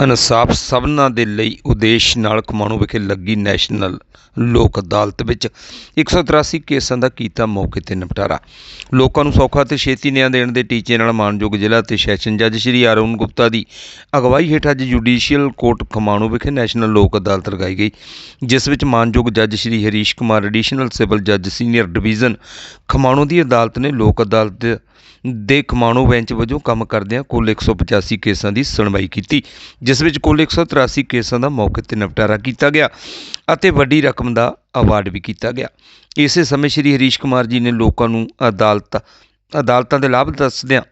ਇਨਸਾਫ ਸਭਨਾਂ ਦੇ ਲਈ ਉਦੇਸ਼ ਨਾਲ ਖਮਾਣੋ ਵਿਖੇ ਲੱਗੀ ਨੈਸ਼ਨਲ ਲੋਕ ਅਦਾਲਤ ਵਿੱਚ 183 ਕੇਸਾਂ ਦਾ ਕੀਤਾ ਮੌਕੇ ਤੇ ਨਿਪਟਾਰਾ। ਲੋਕਾਂ ਨੂੰ ਸੌਖਾ ਤੇ ਛੇਤੀ ਨਿਆਂ ਦੇਣ ਦੇ ਟੀਚੇ ਨਾਲ ਮਾਨਯੋਗ ਜ਼ਿਲ੍ਹਾ ਤੇ ਸੈਸ਼ਨ ਜੱਜ ਸ਼੍ਰੀ ਅਰੁਣ ਗੁਪਤਾ ਦੀ ਅਗਵਾਈ ਹੇਠ ਅੱਜ ਜੁਡੀਸ਼ੀਅਲ ਕੋਰਟ ਖਮਾਣੋ ਵਿਖੇ ਨੈਸ਼ਨਲ ਲੋਕ ਅਦਾਲਤ ਲਗਾਈ ਗਈ, ਜਿਸ ਵਿੱਚ ਮਾਨਯੋਗ ਜੱਜ ਸ਼੍ਰੀ ਹਰੀਸ਼ ਕੁਮਾਰ, ਐਡੀਸ਼ਨਲ ਸਿਵਲ ਜੱਜ ਸੀਨੀਅਰ ਡਿਵੀਜ਼ਨ ਖਮਾਣੂ ਦੀ ਅਦਾਲਤ ਨੇ ਲੋਕ ਅਦਾਲਤ ਦੇ ਖਮਾਣੂ ਬੈਂਚ ਵਜੋਂ ਕੰਮ ਕਰਦਿਆਂ ਕੁੱਲ 185 ਕੇਸਾਂ ਦੀ ਸੁਣਵਾਈ ਕੀਤੀ ਜਿਸ ਵਿੱਚ ਕੁੱਲ 183 ਕੇਸਾਂ ਦਾ ਮੌਕੇ ਤੇ ਨਿਪਟਾਰਾ ਕੀਤਾ ਗਿਆ ਅਤੇ ਵੱਡੀ ਰਕਮ ਦਾ ਅਵਾਰਡ ਵੀ ਕੀਤਾ ਗਿਆ। ਇਸੇ ਸਮੇਂ ਸ਼੍ਰੀ ਹਰੀਸ਼ ਕੁਮਾਰ ਜੀ ਨੇ ਲੋਕਾਂ ਨੂੰ ਅਦਾਲਤ, ਅਦਾਲਤਾਂ ਦੇ ਲਾਭ ਦੱਸਦਿਆਂ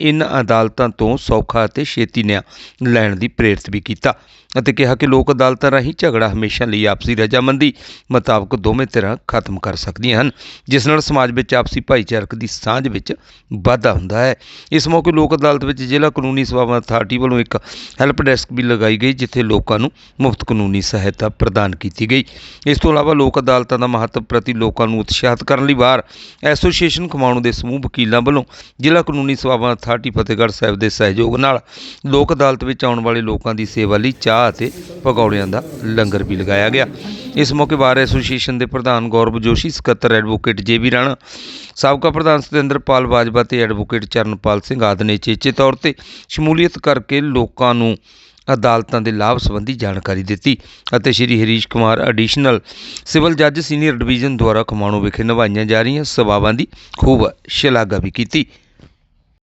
ਇਨ ਅਦਾਲਤਾਂ ਤੋਂ ਸੌਖਾ ਅਤੇ ਛੇਤੀ ਨਿਆਂ ਲੈਣ ਦੀ ਪ੍ਰੇਰਿਤ ਵੀ ਕੀਤਾ ਅਤੇ ਕਿਹਾ ਕਿ ਲੋਕ ਅਦਾਲਤਾਂ ਰਾਹੀਂ ਝਗੜਾ ਹਮੇਸ਼ਾ ਲਈ ਆਪਸੀ ਰਜਾਮੰਦੀ ਮੁਤਾਬਕ ਦੋਵੇਂ ਧਿਰਾਂ ਖਤਮ ਕਰ ਸਕਦੀਆਂ ਹਨ, ਜਿਸ ਨਾਲ ਸਮਾਜ ਵਿੱਚ ਆਪਸੀ ਭਾਈਚਾਰਕ ਦੀ ਸਾਂਝ ਵਿੱਚ ਵਾਧਾ ਹੁੰਦਾ ਹੈ। ਇਸ ਮੌਕੇ ਲੋਕ ਅਦਾਲਤ ਵਿੱਚ ਜ਼ਿਲ੍ਹਾ ਕਾਨੂੰਨੀ ਸੇਵਾਵਾਂ ਅਥਾਰਟੀ ਵੱਲੋਂ ਇੱਕ ਹੈਲਪ ਡੈਸਕ ਵੀ ਲਗਾਈ ਗਈ, ਜਿੱਥੇ ਲੋਕਾਂ ਨੂੰ ਮੁਫਤ ਕਾਨੂੰਨੀ ਸਹਾਇਤਾ ਪ੍ਰਦਾਨ ਕੀਤੀ ਗਈ। ਇਸ ਤੋਂ ਇਲਾਵਾ ਲੋਕ ਅਦਾਲਤਾਂ ਦਾ ਮਹੱਤਵ ਪ੍ਰਤੀ ਲੋਕਾਂ ਨੂੰ ਉਤਸ਼ਾਹਿਤ ਕਰਨ ਲਈ ਬਾਰ ਐਸੋਸੀਏਸ਼ਨ ਖਮਾਣੋ ਦੇ ਸਮੂਹ ਵਕੀਲਾਂ ਵੱਲੋਂ ਜ਼ਿਲ੍ਹਾ ਕਾਨੂੰਨੀ ਸੇਵਾਵਾਂ ਅਥਾਰਟੀ ਫਤਿਹਗੜ੍ਹ ਸਾਹਿਬ ਦੇ ਸਹਿਯੋਗ ਨਾਲ ਲੋਕ ਅਦਾਲਤ ਵਿੱਚ ਆਉਣ ਵਾਲੇ ਲੋਕਾਂ ਦੀ ਸੇਵਾ ਲਈ ਚਾਹ ਅਤੇ ਪਕੌੜਿਆਂ ਦਾ ਲੰਗਰ ਵੀ ਲਗਾਇਆ ਗਿਆ। ਇਸ ਮੌਕੇ ਬਾਰ ਐਸੋਸੀਏਸ਼ਨ ਦੇ ਪ੍ਰਧਾਨ ਗੌਰਵ ਜੋਸ਼ੀ, ਸਕੱਤਰ ਐਡਵੋਕੇਟ ਜੇਬੀ ਰਾਣਾ, ਸਾਬਕਾ ਪ੍ਰਧਾਨ ਸਤਿੰਦਰਪਾਲ ਬਾਜਵਾ ਤੇ ਐਡਵੋਕੇਟ ਚਰਨਪਾਲ ਸਿੰਘ ਆਦਿ ਨੇ ਚੇਚੇ ਤੌਰ ਤੇ ਸ਼ਮੂਲੀਅਤ ਕਰਕੇ ਲੋਕਾਂ ਨੂੰ ਅਦਾਲਤਾਂ ਦੇ ਲਾਭ ਸੰਬੰਧੀ ਜਾਣਕਾਰੀ ਦਿੱਤੀ ਅਤੇ ਸ਼੍ਰੀ ਹਰੀਸ਼ ਕੁਮਾਰ ਐਡੀਸ਼ਨਲ ਸਿਵਲ ਜੱਜ ਸੀਨੀਅਰ ਡਿਵੀਜ਼ਨ ਦੁਆਰਾ ਖਮਾਣੋ ਵਿਖੇ ਨਿਭਾਈਆਂ ਜਾ ਰਹੀਆਂ ਸੇਵਾਵਾਂ ਦੀ ਖੂਬ ਸ਼ਲਾਘਾ ਵੀ ਕੀਤੀ।